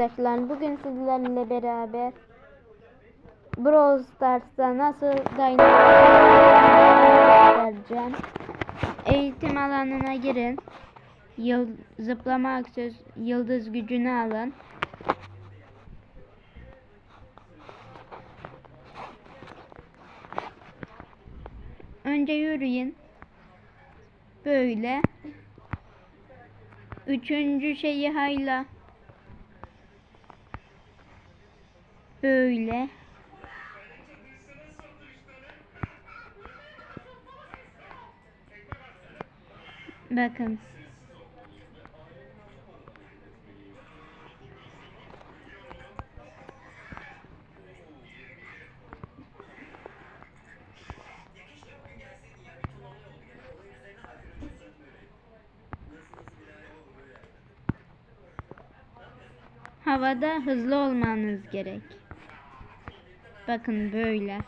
arkadaşlar bugün sizlerle beraber Brawl Stars'ta nasıl vereceğim. Eğitim alanına girin. Yıl, zıplama aksöz yıldız gücünü alın. Önce yürüyün. Böyle. Üçüncü şeyi hayla. Böyle. Bakın. Havada hızlı olmanız gerek. Bakın böyle.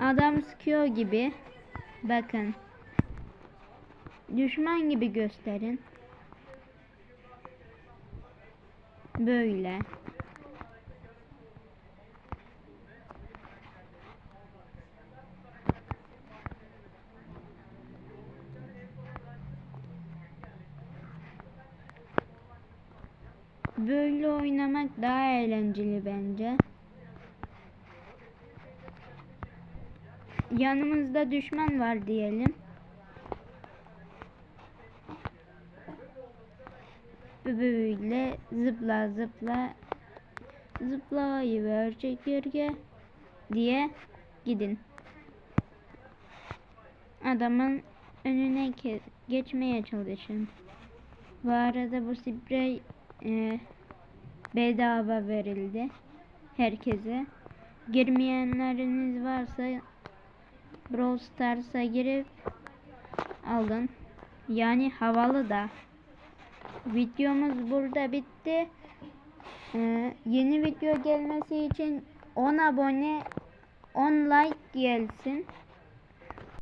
Adam sıkıyor gibi. Bakın. Düşman gibi gösterin. Böyle. Böyle oynamak daha eğlenceli bence. Yanımızda düşman var diyelim. Böyle zıpla zıpla zıplayıver çekirge diye gidin. Adamın önüne geçmeye çalışın. Bu arada bu sprey e, bedava verildi herkese. Girmeyenleriniz varsa Brawl Stars'a girip alın. Yani havalı da. Videomuz burada bitti. Ee, yeni video gelmesi için 10 abone 10 like gelsin.